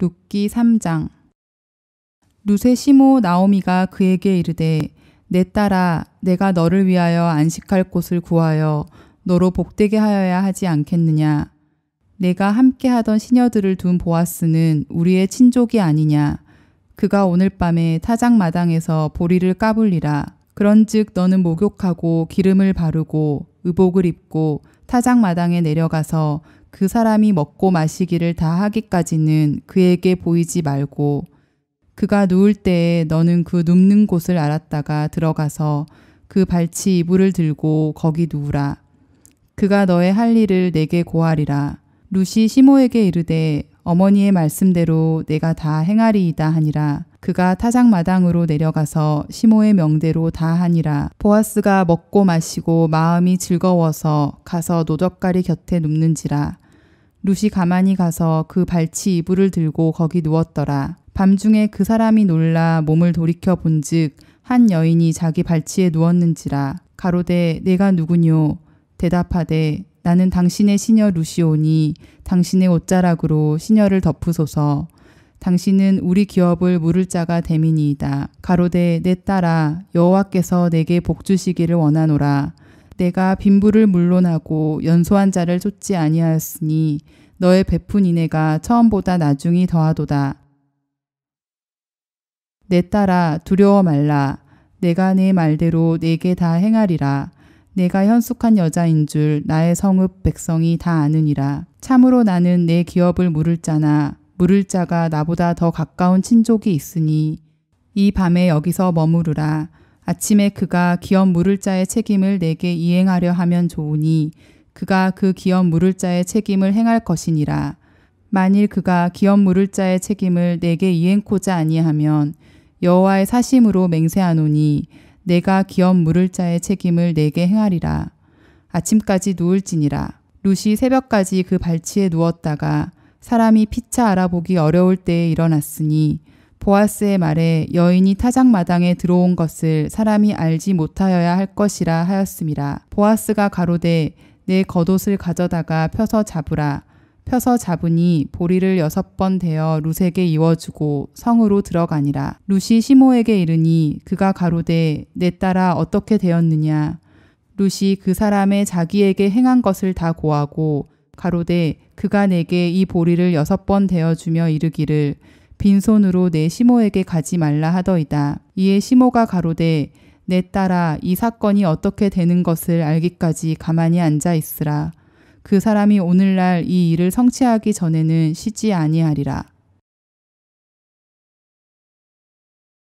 룻기 3장. 룻의 시모 나오미가 그에게 이르되 내 딸아 내가 너를 위하여 안식할 곳을 구하여 너로 복되게 하여야 하지 않겠느냐? 내가 함께 하던 시녀들을 둔 보아스는 우리의 친족이 아니냐? 그가 오늘 밤에 타작 마당에서 보리를 까불리라. 그런즉 너는 목욕하고 기름을 바르고 의복을 입고 타작 마당에 내려가서 그 사람이 먹고 마시기를 다 하기까지는 그에게 보이지 말고 그가 누울 때에 너는 그 눕는 곳을 알았다가 들어가서 그 발치 이불을 들고 거기 누우라. 그가 너의 할 일을 내게 고하리라. 루시 시모에게 이르되 어머니의 말씀대로 내가 다 행하리이다 하니라. 그가 타작마당으로 내려가서 시모의 명대로 다 하니라. 보아스가 먹고 마시고 마음이 즐거워서 가서 노덕가리 곁에 눕는지라. 루시 가만히 가서 그 발치 이불을 들고 거기 누웠더라. 밤중에 그 사람이 놀라 몸을 돌이켜 본즉 한 여인이 자기 발치에 누웠는지라. 가로되 내가 누구뇨? 대답하되 나는 당신의 시녀 루시오니 당신의 옷자락으로 시녀를 덮으소서. 당신은 우리 기업을 물을 자가 대민이이다. 가로되 내 딸아 여호와께서 내게 복 주시기를 원하노라. 내가 빈부를 물론하고 연소한 자를 쫓지 아니하였으니 너의 베푼 이내가 처음보다 나중이 더하도다. 내 딸아 두려워 말라. 내가 내 말대로 내게 다 행하리라. 내가 현숙한 여자인 줄 나의 성읍 백성이 다 아느니라. 참으로 나는 내 기업을 물을 자나 물을 자가 나보다 더 가까운 친족이 있으니 이 밤에 여기서 머무르라. 아침에 그가 기업 물을 자의 책임을 내게 이행하려 하면 좋으니 그가 그 기업 물을 자의 책임을 행할 것이니라. 만일 그가 기업 물을 자의 책임을 내게 이행코자 아니하면 여호와의 사심으로 맹세하노니 내가 기업 물을 자의 책임을 내게 행하리라. 아침까지 누울지니라. 루시 새벽까지 그 발치에 누웠다가 사람이 피차 알아보기 어려울 때에 일어났으니 보아스의 말에 여인이 타작마당에 들어온 것을 사람이 알지 못하여야 할 것이라 하였음이라. 보아스가 가로되 내 겉옷을 가져다가 펴서 잡으라. 펴서 잡으니 보리를 여섯 번 대어 룻에게 이어주고 성으로 들어가니라. 룻이 시모에게 이르니 그가 가로되 내 딸아 어떻게 되었느냐. 룻이 그 사람의 자기에게 행한 것을 다 고하고 가로되 그가 내게 이 보리를 여섯 번 대어주며 이르기를 빈손으로 내 시모에게 가지 말라 하더이다. 이에 시모가 가로되 내 딸아 이 사건이 어떻게 되는 것을 알기까지 가만히 앉아 있으라. 그 사람이 오늘날 이 일을 성취하기 전에는 쉬지 아니하리라.